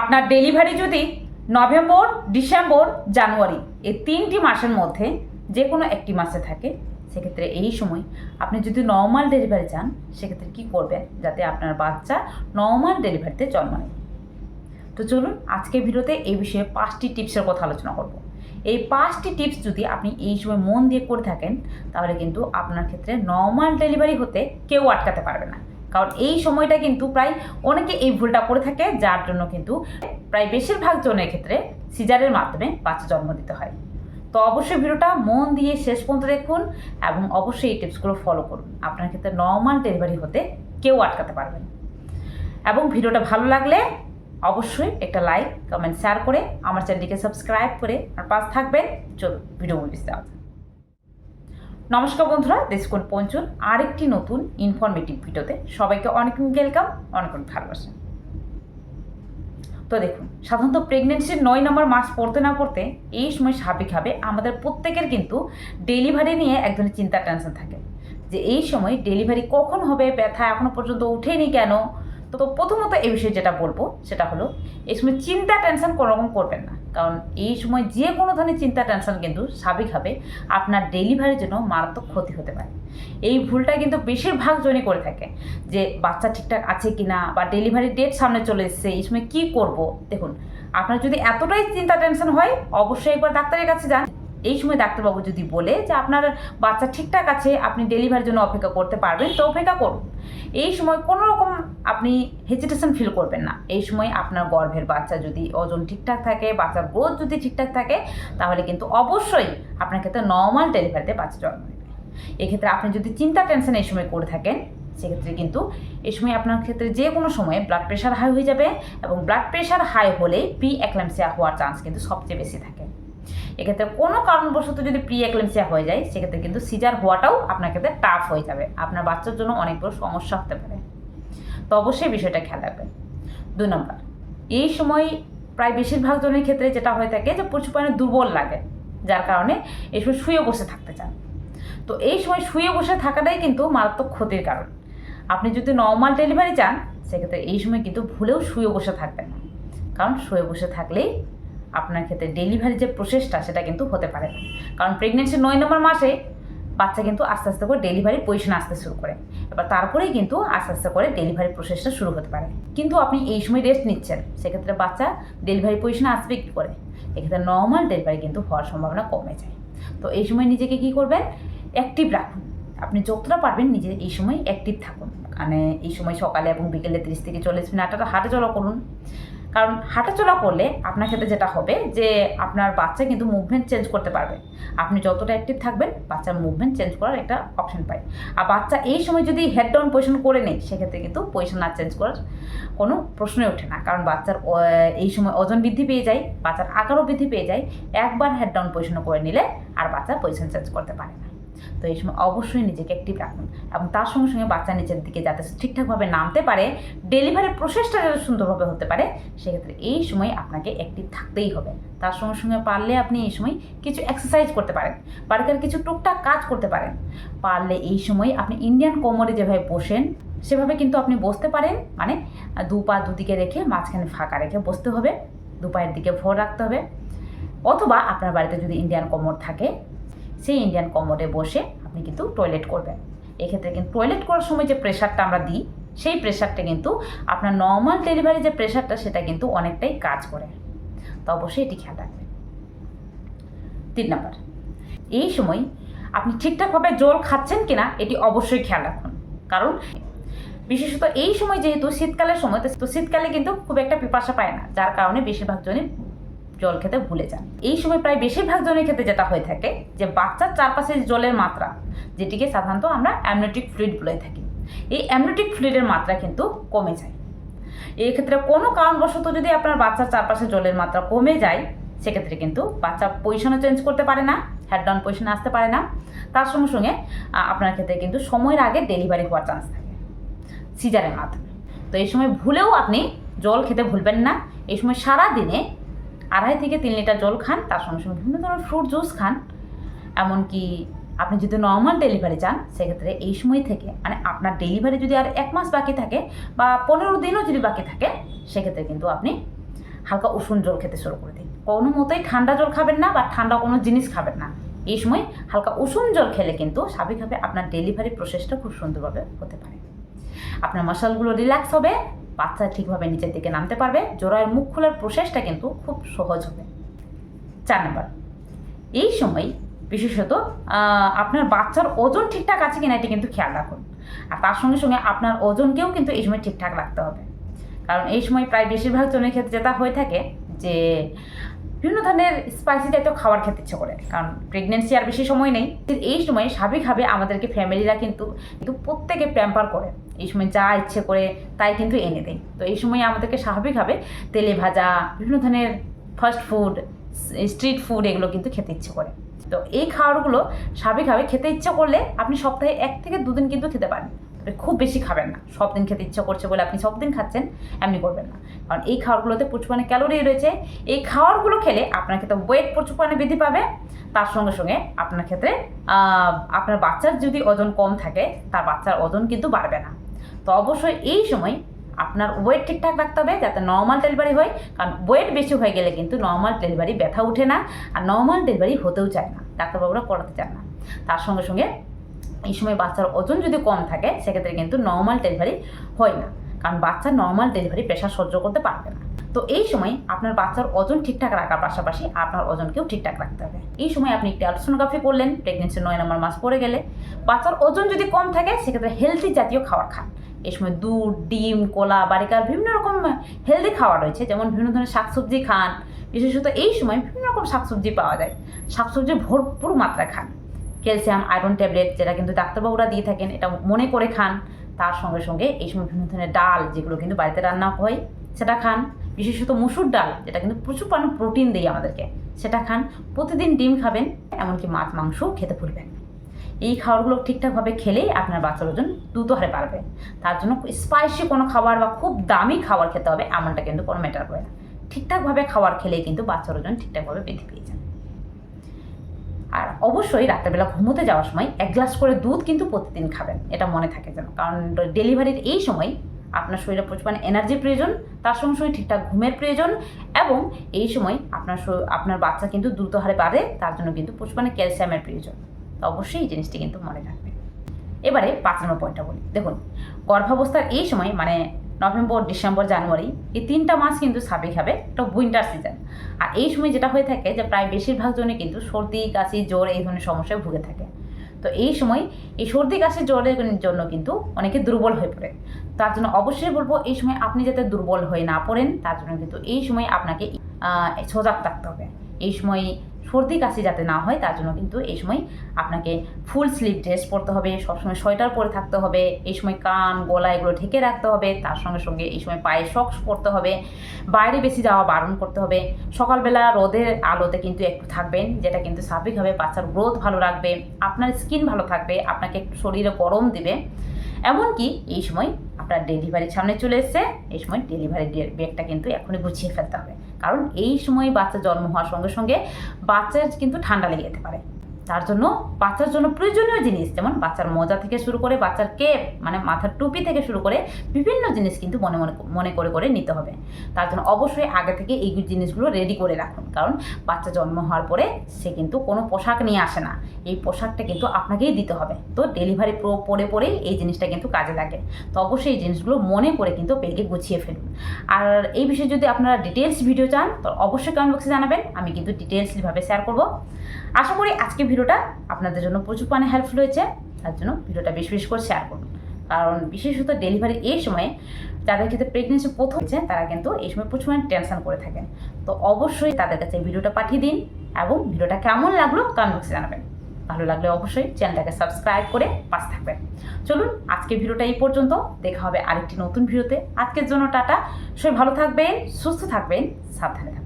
আপনার ডেলিভারি যদি November, December, জানুয়ারি এই তিনটি মাসের মধ্যে যে কোনো একটি মাসে থাকে, সেক্ষেত্রে এই সময় আপনি যদি নর্মাল ডেলিভারি চান, সেক্ষেত্রে কী করবেন? যাতে আপনার বাচ্চা নর্মাল ডেলিভারিতে জন্ম নেয়। তো চলুন আজকের ভিডিওতে এই বিষয়ে পাঁচটি টিপসের কথা আলোচনা করব। এই পাঁচটি টিপস যদি আপনি এই সময় মন দিয়ে করে থাকেন, তাহলে কিন্তু আপনার ক্ষেত্রে নর্মাল ডেলিভারি হতে কেউ আটকাতে পারবে না। কারণ এই সময়টা কিন্তু প্রায় অনেকে এই ভুলটা করে থাকে, যার জন্য কিন্তু প্রায় বেশিরভাগ জনের ক্ষেত্রে সিজারের মাধ্যমে বাচ্চা জন্ম দিতে হয়। তো অবশ্যই ভিডিওটা মন দিয়ে শেষ পর্যন্ত দেখুন এবং অবশ্যই এই টিপসগুলো ফলো করুন। আপনার ক্ষেত্রে নর্মাল ডেলিভারি হতে কেউ আটকাতে পারবে না। এবং ভিডিওটা ভালো লাগলে অবশ্যই একটা লাইক কমেন্ট শেয়ার করে আমার চ্যানেলটিকে সাবস্ক্রাইব করে আর পাশ থাকবেন। চলুন ভিডিও মুভিস দেওয়া। নমস্কার বন্ধুরা দেশকুন পঞ্চুর আরেকটি নতুন ইনফরমেটিভ ভিডিওতে সবাইকে অনেক ওয়েলকাম অনেক অনেক ভালোবাসা। তো দেখুন, সাধারণত প্রেগনেন্সির নয় নম্বর মাস পড়তে না পড়তে এই সময় স্বাভাবিকভাবে আমাদের প্রত্যেকের কিন্তু ডেলিভারি নিয়ে এক ধরনের চিন্তা টেনশন থাকে। যে এই সময় ডেলিভারি কখন হবে, ব্যথা এখনও পর্যন্ত উঠেনি কেন? তো প্রথমত এই বিষয়ে যেটা বলব, সেটা হলো, এই সময় চিন্তা টেনশন কোনো রকম করবেন না। কারণ এই সময় যে কোনো ধরনের চিন্তা টেনশন কিন্তু স্বাভাবিকভাবে আপনার ডেলিভারির জন্য মারাত্মক ক্ষতি হতে পারে। এই ভুলটা কিন্তু বেশিরভাগ জনই করে থাকে যে বাচ্চা ঠিকঠাক আছে কি না বা ডেলিভারি ডেট সামনে চলে এসছে, এই সময় কী করব? দেখুন, আপনার যদি এতটাই চিন্তা টেনশন হয়, অবশ্যই একবার ডাক্তারের কাছে যান। এই সময় ডাক্তারবাবু যদি বলে যে আপনার বাচ্চা ঠিকঠাক আছে, আপনি ডেলিভারির জন্য অপেক্ষা করতে পারবেন, তো অপেক্ষা করুন। এই সময় কোনো রকম আপনি হেজিটেশন ফিল করবেন না। এই সময় আপনার গর্ভের বাচ্চা যদি ওজন ঠিকঠাক থাকে, বাচ্চার গ্রোথ যদি ঠিকঠাক থাকে, তাহলে কিন্তু অবশ্যই আপনার ক্ষেত্রে নর্মাল ডেলিভারিতে বাচ্চা জন্ম নেবে এক্ষেত্রে আপনি যদি চিন্তা টেনশন এই সময় করে থাকেন, সেক্ষেত্রে কিন্তু এই সময় আপনার ক্ষেত্রে যে কোনো সময়ে ব্লাড প্রেশার হাই হয়ে যাবে এবং ব্লাড প্রেশার হাই হলে প্রি অ্যাক্লামসিয়া হওয়ার চান্স কিন্তু সবচেয়ে বেশি থাকে। এক্ষেত্রে কোনো কারণবশত যদি প্রি অ্যাক্লেমসিয়া হয়ে যায়, সেক্ষেত্রে কিন্তু সিজার হওয়াটাও আপনার ক্ষেত্রে টাফ হয়ে যাবে। আপনার বাচ্চার জন্য অনেক বড় সমস্যা হতে পারে। তো অবশ্যই বিষয়টা খেয়াল রাখবেন। দুই নম্বর, এই সময় প্রায় বেশিরভাগ জনের ক্ষেত্রে যেটা হয়ে থাকে যে প্রচুর পরিমাণে দুর্বল লাগে, যার কারণে এই সময় শুয়ে বসে থাকতে চান। তো এই সময় শুয়ে বসে থাকাটাই কিন্তু মারাত্মক ক্ষতির কারণ। আপনি যদি নর্মাল ডেলিভারি চান, সেক্ষেত্রে এই সময় কিন্তু ভুলেও শুয়ে বসে থাকবেন না। কারণ শুয়ে বসে থাকলেই আপনার ক্ষেত্রে ডেলিভারি যে প্রসেসটা সেটা কিন্তু হতে পারে। না কারণ প্রেগনেন্সির নয় নম্বর মাসে বাচ্চা কিন্তু আস্তে আস্তে করে ডেলিভারি পজিশন আসতে শুরু করে। এবার তারপরেই কিন্তু আস্তে আস্তে করে ডেলিভারি প্রসেসটা শুরু হতে পারে। কিন্তু আপনি এই সময় রেস্ট নিচ্ছেন, সেক্ষেত্রে বাচ্চা ডেলিভারি পজিশনে আসবে কী করে? এক্ষেত্রে নর্মাল ডেলিভারি কিন্তু হওয়ার সম্ভাবনা কমে যায়। তো এই সময় নিজেকে কী করবেন? অ্যাক্টিভ রাখুন। আপনি যতটা পারবেন নিজে এই সময় অ্যাক্টিভ থাকুন। মানে এই সময় সকালে এবং বিকেলে তিরিশ থেকে চল্লিশ মিনিট হাঁটা হাঁটাচলা করুন। কারণ হাঁটাচলা করলে আপনার ক্ষেত্রে যেটা হবে যে আপনার বাচ্চা কিন্তু মুভমেন্ট চেঞ্জ করতে পারবে। আপনি যতটা অ্যাক্টিভ থাকবেন, বাচ্চার মুভমেন্ট চেঞ্জ করার একটা অপশন পায়। আর বাচ্চা এই সময় যদি হেড ডাউন পজিশন করে নেয়, সেক্ষেত্রে কিন্তু পজিশন না চেঞ্জ করার কোনো প্রশ্নই ওঠে না। কারণ বাচ্চার এই সময় ওজন বৃদ্ধি পেয়ে যায়, বাচ্চার আকারও বৃদ্ধি পেয়ে যায়। একবার হেড ডাউন পজিশন করে নিলে আর বাচ্চা পজিশন চেঞ্জ করতে পারে তো এই সময় অবশ্যই নিজেকে অ্যাক্টিভ রাখুন। এবং তার সঙ্গে সঙ্গে বাচ্চা নিচের দিকে যাতে ঠিকঠাকভাবে নামতে পারে ডেলিভারি প্রসেসটা যাতে সুন্দরভাবে হতে পারে, সেক্ষেত্রে এই সময় আপনাকে অ্যাক্টিভ থাকতেই হবে। তার সঙ্গে সঙ্গে পারলে আপনি এই সময় কিছু এক্সারসাইজ করতে পারেন, বাড়িতে কিছু টুকটাক কাজ করতে পারেন। পারলে এই সময় আপনি ইন্ডিয়ান কোমরে যেভাবে বসেন, সেভাবে কিন্তু আপনি বসতে পারেন মানে দু পা দুদিকে রেখে মাঝখানে ফাঁকা রেখে বসতে হবে, দু পায়ের দিকে ভর রাখতে হবে। অথবা আপনার বাড়িতে যদি ইন্ডিয়ান কোমর থাকে সেই ইন্ডিয়ান কমোডে বসে আপনি কিন্তু টয়লেট করবেন। এক্ষেত্রে কিন্তু টয়লেট করার সময় যে প্রেশারটা আমরা দিই, সেই প্রেশারটা কিন্তু আপনার নর্মাল ডেলিভারি যে প্রেশারটা সেটা কিন্তু অনেকটাই কাজ করে। তো অবশ্যই এটি খেয়াল রাখবেন। তিন নম্বর, এই সময় আপনি ঠিকঠাকভাবে জল খাচ্ছেন কিনা, এটি অবশ্যই খেয়াল রাখুন। কারণ বিশেষত এই সময় যেহেতু শীতকালের সময়, তো- শীতকালে কিন্তু খুব একটা পিপাসা পায় না, যার কারণে বেশিরভাগ জনই জল খেতে ভুলে যান। এই সময় প্রায় বেশিরভাগ জনের ক্ষেত্রে যেটা হয়ে থাকে, যে বাচ্চার চারপাশে জলের মাত্রা, যেটিকে সাধারণত আমরা অ্যামনোটিক ফ্লুইড বলে থাকি, এই অ্যামনোটিক ফ্লুইডের মাত্রা কিন্তু কমে যায়। এই ক্ষেত্রে কোনো কারণবশত যদি আপনার বাচ্চার চারপাশে জলের মাত্রা কমে যায়, সেক্ষেত্রে কিন্তু বাচ্চা পজিশনও চেঞ্জ করতে পারে না হেড ডাউন পজিশনে আসতে পারে না। তার সঙ্গে সঙ্গে আপনার ক্ষেত্রে কিন্তু সময়ের আগে ডেলিভারি হওয়ার চান্স থাকে সিজারের মাধ্যমে। তো এই সময় ভুলেও আপনি জল খেতে ভুলবেন না। এই সময় সারা দিনে আড়াই থেকে তিন লিটার জল খান, তার সঙ্গে সঙ্গে বিভিন্ন ধরনের ফ্রুট জুস খান। এমনকি আপনি যদি নর্মাল ডেলিভারি চান, সেক্ষেত্রে এই সময় থেকে মানে আপনার ডেলিভারি যদি আর এক মাস বাকি থাকে বা পনেরো দিনও যদি বাকি থাকে, সেক্ষেত্রে কিন্তু আপনি হালকা উষুম জল খেতে শুরু করে দিন। কোনো মতোই ঠান্ডা জল খাবেন না বা ঠান্ডা কোনো জিনিস খাবেন না। এই সময় হালকা উষুম জল খেলে কিন্তু স্বাভাবিকভাবে আপনার ডেলিভারি প্রসেসটা খুব সুন্দরভাবে হতে পারে। আপনার মশালগুলো রিল্যাক্স হবে বাচ্চা ঠিকভাবে নিচের দিকে নামতে পারবে জোড়ায়ের মুখ খোলার প্রসেসটা কিন্তু খুব সহজ হবে। চার নম্বর, এই সময় বিশেষত আপনার বাচ্চার ওজন ঠিকঠাক আছে কিনা এটি কিন্তু খেয়াল রাখুন। আর তার সঙ্গে সঙ্গে আপনার ওজনকেও কিন্তু এই সময় ঠিকঠাক রাখতে হবে। কারণ এই সময় প্রায় বেশিরভাগ জনের ক্ষেত্রে যেটা হয়ে থাকে যে বিভিন্ন ধরনের স্পাইসি জাতীয় খাবার খেতে ইচ্ছে করে, কারণ প্রেগনেন্সি আর বেশি সময় নেই। এই সময় স্বাভাবিকভাবে আমাদেরকে ফ্যামিলিরা কিন্তু কিন্তু প্রত্যেকে প্যাম্পার করে। এই সময় যা ইচ্ছে করে তাই কিন্তু এনে দেয়। তো এই সময় আমাদেরকে স্বাভাবিকভাবে তেলে ভাজা, বিভিন্ন ধরনের ফাস্ট ফুড স্ট্রিট ফুড এগুলো কিন্তু খেতে ইচ্ছে করে। তো এই খাবারগুলো স্বাভাবিকভাবে খেতে ইচ্ছে করলে আপনি সপ্তাহে এক থেকে দুদিন কিন্তু খেতে পারেন। খুব বেশি খাবেন না। সব দিন খেতে ইচ্ছা করছে বলে আপনি সব দিন খাচ্ছেন, এমনি করবেন না। কারণ এই খাবারগুলোতে প্রচুর পরিমাণে ক্যালোরি রয়েছে। এই খাবারগুলো খেলে আপনার ক্ষেত্রে ওয়েট প্রচুর পরিমাণে বৃদ্ধি পাবে। তার সঙ্গে সঙ্গে আপনার ক্ষেত্রে আপনার বাচ্চার যদি ওজন কম থাকে, তার বাচ্চার ওজন কিন্তু বাড়বে না। তো অবশ্যই এই সময় আপনার ওয়েট ঠিকঠাক রাখতে হবে যাতে নর্মাল ডেলিভারি হয়। কারণ ওয়েট বেশি হয়ে গেলে কিন্তু নর্মাল ডেলিভারি ব্যথা ওঠে না। আর নর্মাল ডেলিভারি হতেও চায় না। ডাক্তারবাবুরা করাতে চান না। তার সঙ্গে সঙ্গে এই সময় বাচ্চার ওজন যদি কম থাকে, সেক্ষেত্রে কিন্তু নর্মাল ডেলিভারি হয় না। কারণ বাচ্চা নর্মাল ডেলিভারি প্রেশার সহ্য করতে পারবে না। তো এই সময় আপনার বাচ্চার ওজন ঠিকঠাক রাখার পাশাপাশি আপনার ওজনকেও ঠিকঠাক রাখতে হবে। এই সময় আপনি একটি আলট্রাসোনোগ্রাফি করলেন প্রেগনেন্সি নয় নম্বর মাস পড়ে গেলে। বাচ্চার ওজন যদি কম থাকে, সেক্ষেত্রে হেলদি জাতীয় খাবার খান। এই সময় দুধ, ডিম, কলা, বারিকার বিভিন্ন রকম হেলদি খাবার রয়েছে, যেমন বিভিন্ন ধরনের শাকসবজি খান। বিশেষত এই সময় বিভিন্ন রকম শাকসবজি পাওয়া যায়। শাকসবজি ভরপুর মাত্রায় খান। ক্যালসিয়াম, আয়রন ট্যাবলেট যেটা কিন্তু ডাক্তারবাবুরা দিয়ে থাকেন, এটা মনে করে খান। তার সঙ্গে সঙ্গে এই সময় বিভিন্ন ধরনের ডাল যেগুলো কিন্তু বাড়িতে রান্না হয়, সেটা খান। বিশেষত মুসুর ডাল, যেটা কিন্তু প্রচুর পরিমাণে প্রোটিন দেয় আমাদেরকে, সেটা খান। প্রতিদিন ডিম খাবেন, এমনকি মাছ মাংসও খেতে ভুলবেন এই খাবারগুলো ঠিকঠাকভাবে খেলেই আপনার বাচ্চার ওজন দ্রুত হারে বাড়বে। তার জন্য স্পাইসি কোনো খাবার বা খুব দামি খাবার খেতে হবে, এমনটা কিন্তু কোনো ম্যাটার করে না। ঠিকঠাকভাবে খাবার খেলেই কিন্তু বাচ্চার ওজন ঠিকঠাকভাবে বৃদ্ধি পেয়ে আর অবশ্যই রাত্রেবেলা ঘুমোতে যাওয়ার সময় এক গ্লাস করে দুধ কিন্তু প্রতিদিন খাবেন, এটা মনে থাকে যেন। কারণ ডেলিভারির এই সময় আপনার শরীরে প্রচুর এনার্জির প্রয়োজন, তার সঙ্গে সঙ্গে ঠিকঠাক ঘুমের প্রয়োজন এবং এই সময় আপনার আপনার বাচ্চা কিন্তু দ্রুত হারে বাড়ে, তার জন্য কিন্তু প্রচুর পরিমাণে ক্যালসিয়ামের প্রয়োজন। তো অবশ্যই এই জিনিসটি কিন্তু মনে রাখবেন। এবারে পাঁচ নম্বর পয়েন্টটা বলি। দেখুন, গর্ভাবস্থার এই সময় মানে নভেম্বর, ডিসেম্বর, জানুয়ারি, এই তিনটা মাস কিন্তু স্বাভাবিকভাবে একটা উইন্টার সিজন আর এই সময় যেটা হয়ে থাকে যে প্রায় বেশিরভাগ জনে কিন্তু সর্দি, কাশি, জ্বর এই ধরনের সমস্যায় ভুগে থাকে। তো এই সময় এই সর্দি, কাশি, জ্বরের জন্য কিন্তু অনেকে দুর্বল হয়ে পড়ে। তার জন্য অবশ্যই বলব এই সময় আপনি যাতে দুর্বল হয়ে না পড়েন, তার জন্য কিন্তু এই সময় আপনাকে সজাগ থাকতে হবে। এই সময় সর্দি কাশি যাতে না হয়, তার জন্য কিন্তু এই সময় আপনাকে ফুল স্লিভ ড্রেস পরতে হবে, সবসময় সোয়েটার পরে থাকতে হবে, এই সময় কান, গলা এগুলো ঢেকে রাখতে হবে, তার সঙ্গে সঙ্গে এই সময় পায়ে সক্স পরতে হবে, বাইরে বেশি যাওয়া বারণ করতে হবে, সকালবেলা রোদের আলোতে কিন্তু একটু থাকবেন, যেটা কিন্তু স্বাভাবিকভাবে বাচ্চার গ্রোথ ভালো রাখবে, আপনার স্কিন ভালো থাকবে, আপনাকে একটু শরীরে গরম দিবে, এমনকি এই সময় আপনার ডেলিভারির সামনে চলে এসছে, এই সময় ডেলিভারি ব্যাগটা কিন্তু এখনই গুছিয়ে ফেলতে হবে। কারণ এই সময় বাচ্চা জন্ম হওয়ার সঙ্গে সঙ্গে বাচ্চার কিন্তু ঠান্ডা লেগে যেতে পারে। তার জন্য বাচ্চার জন্য প্রয়োজনীয় জিনিস, যেমন বাচ্চার মজা থেকে শুরু করে বাচ্চার কেপ মানে মাথার টুপি থেকে শুরু করে বিভিন্ন জিনিস কিন্তু মনে মনে মনে করে করে নিতে হবে। তার জন্য অবশ্যই আগে থেকে এই জিনিসগুলো রেডি করে রাখুন। কারণ বাচ্চা জন্ম হওয়ার পরে সে কিন্তু কোনো পোশাক নিয়ে আসে না। এই পোশাকটা কিন্তু আপনাকেই দিতে হবে। তো ডেলিভারি পরে পরেই এই জিনিসটা কিন্তু কাজে লাগে। তো অবশ্যই এই জিনিসগুলো মনে করে কিন্তু বেগে গুছিয়ে ফেলুন। আর এই বিষয়ে যদি আপনারা ডিটেলস ভিডিও চান, তো অবশ্যই কমেন্ট বক্সে জানাবেন। আমি কিন্তু ডিটেলসভাবে শেয়ার করব। আশা করি আজকে ভিডিওটা আপনাদের জন্য প্রচুর পানে হেল্পফুল হয়েছে। তার জন্য ভিডিওটা বেশি বেশি করে শেয়ার করুন। কারণ বিশেষত ডেলিভারি এই সময়ে যাদের ক্ষেত্রে প্রেগনেন্সি প্রথম হচ্ছে তারা কিন্তু এই সময় প্রচুর পরিমাণে টেনশন করে থাকেন। তো অবশ্যই তাদের কাছে ভিডিওটা পাঠিয়ে দিন এবং ভিডিওটা কেমন লাগল কমেন্ট বক্সে জানাবেন। ভালো লাগলে অবশ্যই চ্যানেলটাকে সাবস্ক্রাইব করে পাশে থাকবেন। চলুন আজকে ভিডিওটা এই পর্যন্ত। দেখা হবে আরেকটি নতুন ভিডিওতে। আজকের জন্য টাটা। সবাই ভালো থাকবেন, সুস্থ থাকবেন, সাবধানে থাকবেন।